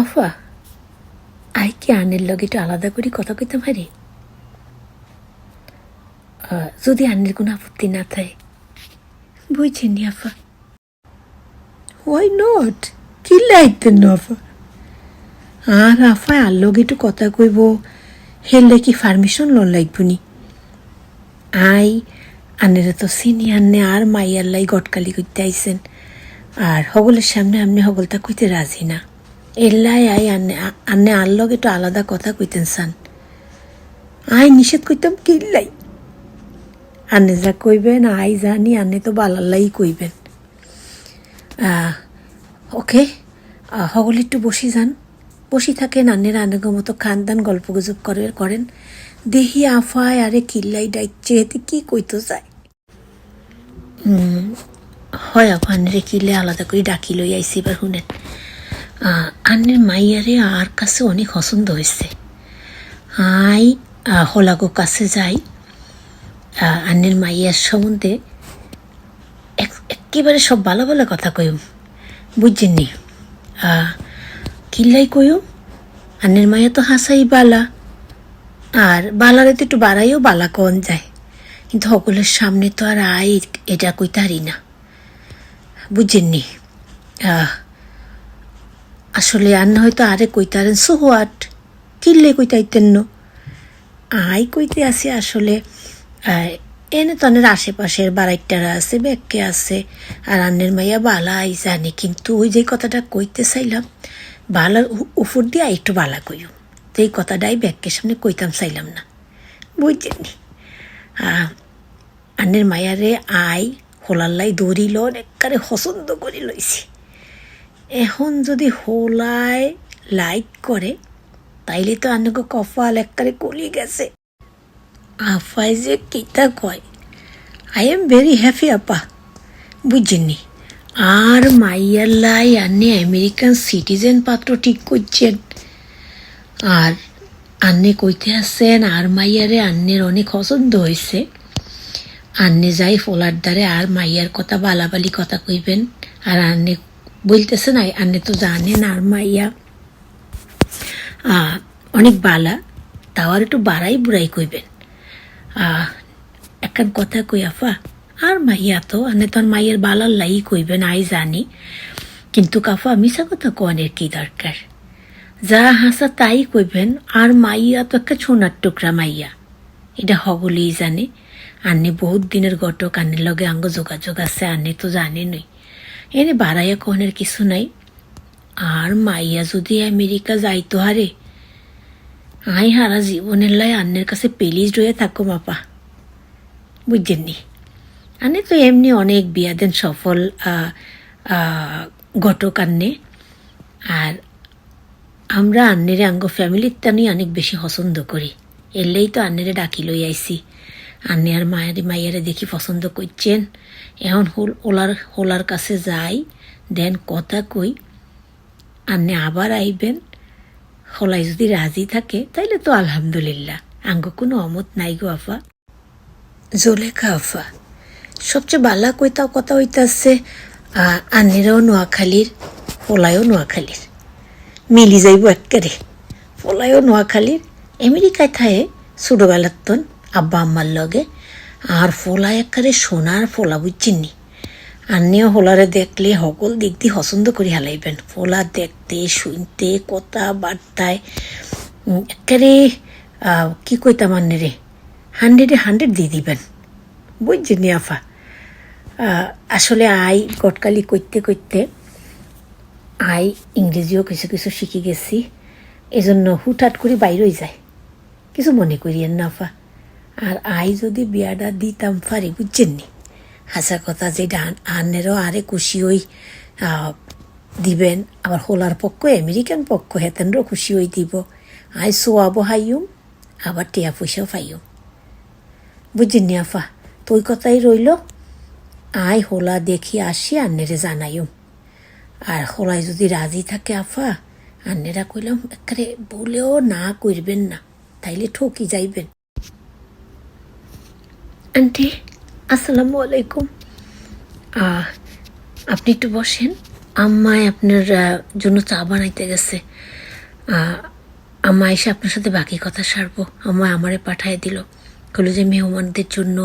আফা, I কি আনের লগে একটু আলাদা করে কথা কইতে পারি? যদি আন্নের কোনো আপত্তি না থাকে। বুঝছেন আফা। ওয়াই নট কি লাইতেন না আফা? আর আফা আর লগে একটু কথা কইব হেললে কি পারমিশন লোন লাগব নি? আই, আনেরা তো চিনি আনে আর মাইয়ার লাই গটকালি করতে আইসেন আর হগলের সামনে আপনি হগলটা কইতে রাজি না। এল্লাই আই আনে আনে আর লগে একটু আলাদা কথা কইতেন সান। আই নিষেধ করতাম কিল্লাই আনে যা কইবেন আই জানি আনে তো বালাল্লাই কইবেন। ওকে হগল একটু বসি যান। বসি থাকেন, আন্নের আনেগো মতো খান দান গল্প গুজব করে করেন। দেহি আফায়, আরে কিল্লাই ডাইচ্ছে, এতে কি কইতো যায়? হয় আন্নের কিল্লে আলাদা করে ডাকি লই আইসি এবার শুনেন। আন্নের মাইয়ারে আর কাছে অনেক পছন্দ হয়েছে আই হলাগো কাছে যাই। আন্নের মাইয়ার সম্বন্ধে এক- একেবারে সব ভালো ভালো কথা কইম। বুঝছেন নি? কিল্লাই কইও আন্নের মাইয়া তো হাসাই বালা। আর বালারে তো একটু বাড়াইও বালা কন যায়। কিন্তু সকলের সামনে তো আর আয় এটা কইতারি না। বুঝছেন নি? আহ, আসলে আন্না হয়তো আরে কইতারেন সোহাট কিল্লে কইতাইতেন ন? আই কইতে আসি আসলে এনে তো অনেক আশেপাশের বাড়াইটারা আছে ব্যাগকে আছে, আর আন্নের মাইয়া বালা আই জানি, কিন্তু ওই যে কথাটা কইতে চাইলাম, বালার উ- উফর দিয়ে একটু বালা কইও, তো এই কথাটাই ব্যাগকে সামনে কইতাম চাইলাম না, বুঝছেন আন্নের মায়ারে আই হোলাল্লাই দৌড়িল একারে পছন্দ করে লইছি এখন যদি হোলায় লাইক করে, তাইলে তো আন্নকে কপাল একবারে কলি গেছে। আফাই যে কিতা কয়, আই এম ভেরি হ্যাপি আপা বুঝছেননি আর মাইয়ার লাই আন্নে আমেরিকান সিটিজেন পাত্র ঠিক করছেন। আর আন্নে কইতে আসছেন আর মাইয়ারে আন্নের অনেক পছন্দ হয়েছে আন্নে যাই ফোলার দ্বারে আর মাইয়ার কথা বালাবালি কথা কইবেন, আর আন্নে বলতেছেন আই আন্নে তো জানেন আর মাইয়া। অনেক বালা, তাও আর একটু বাড়াই বুড়াই কইবেন। একখান কথা কই, আফা, আর মাইয়া তো আনে তোর মাইয়ের বালার লাই কইবেন আই জানি। কিন্তু কাফা মিশা কথা কনের কি দরকার? যা হাসা তাই কইবেন, আর মাইয়া তো একটা ছোনার টুকরা মাইয়া। এটা হগলেই জানে। আন্নে বহুত দিনের ঘটক, আন্নের লগে আঙ্গ যোগাযোগ আছে, আন্নে তো জানে নই এনে বাড়াইয়া কনের কিছু নাই। আর মাইয়া যদি আমেরিকা যাইতো হারে, আই হারা জীবনের লাই আন্নের কাছে পেলিজ রয়ে থাকো মাপা বুঝছেননি আনে তো এমনি অনেক বিয়া দেন সফল ঘটক আন্নে। আর আমরা আন্নেরে আঙ্গ ফ্যামিলির টানি অনেক বেশি পছন্দ করি। এলেই তো আন্নেরে ডাকি লই আইছি। আন্নে আর মায়ের মাইয়ারে দেখি পছন্দ করছেন। এখন হোল ওলার, হোলার কাছে যাই, দেন কথা কই, আন্নে আবার আইবেন। হলাই যদি রাজি থাকে, তাইলে তো আলহামদুলিল্লাহ। আঙ্গ কোনো অমত নাই গো আফা। জোলেখা আফা, সবচেয়ে বালা কইতাও কথা হইতাছে আন্নেরাও নোয়াখালীর হোলাইও নোয়াখালীর। মিলি যাইব একেবারে পলায়ও নোয়াখালীর, আমেরিকায় থায়ে ছোটোবেলার তন আব্বা আম্মার লগে, আর ফোলা একেবারে সোনার ফোলা বুঝছেননি আন্নিও হোলারে দেখলে সকল দিক দিয়ে পছন্দ করে হালাইবেন। ফোলা দেখতে, শুনতে, কথা বার্তায় একেবারে কি কইতাম আন্নে রে? হান্ড্রেডে হান্ড্রেড দিয়ে দিবেন। বুঝছেন আফা? আসলে আই গটকালি করতে করতে আই ইংরেজিও কিছু কিছু শিখে গেছি, এজন্য হুটহাট করে বাইরেই যায়। কিছু মনে করিয়েন না আফা। আর আই যদি বিয়াটা দিতাম পারি বুঝছেননি? হাসা কথা যে আনেরও আরে খুশি হই দিবেন। আবার হোলার পক্ষ, আমেরিকান পক্ষ, হেতেনরও খুশি হই দিব। আই সোয়াবো হাইয়ুম, আবার টিয়া পয়সাও পাইও বুঝছেননি আফা? তো ওই কথাই রইল, আই হোলা দেখি আসি, আন্নেরে জানাইম আর হোলাই যদি রাজি থাকে আফা, আন্নেরা কইলাম একেবারে বলেও না করবেন না, তাইলে ঠকি যাইবেন। আন্টি আসসালামু আলাইকুম। আপনি একটু বসেন। আম্মায় আপনার জন্য চা বানাইতে গেছে। আম্মা এসে আপনার সাথে বাকি কথা সারবো। আম্মা আমারে পাঠায় দিল। হলো যে মেহমানদের জন্য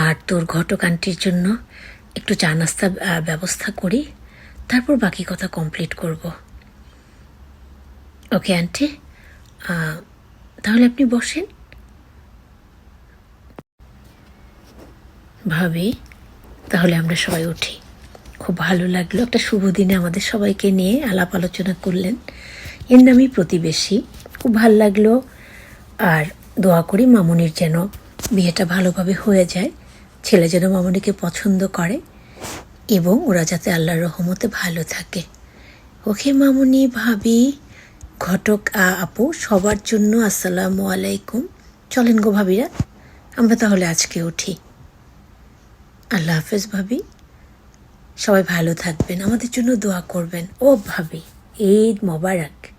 আর তোর ঘটক আন্টির জন্য একটু চা নাস্তা ব্যবস্থা করি। তারপর বাকি কথা কমপ্লিট করব। Okay aunty. তাহলে আপনি বসেন। ভাবি, তাহলে আমরা সবাই উঠি। খুব ভালো লাগল। একটা শুভ দিনে আমাদের সবাইকে নিয়ে আলাপ আলোচনা করলেন। এর নামই প্রতিবেশী। খুব ভালো লাগল। আর দোয়া করি মামুনির যেন বিয়েটা ভালোভাবে হয়ে যায়। ছেলে যেন মামুনিকে পছন্দ করে এবং ওরা যাতে আল্লাহর রহমতে ভালো থাকে। ওকে মামুনি, ভাবি, ঘটক, আ, আপু, সবার জন্য আসসালামু আলাইকুম। চলেন গো ভাবিরা, আমরা তাহলে আজকে উঠি। আল্লাহ হাফেজ ভাবি। সবাই ভালো থাকবেন আমাদের জন্য দোয়া করবেন। ও ভাবি ঈদ মোবারক।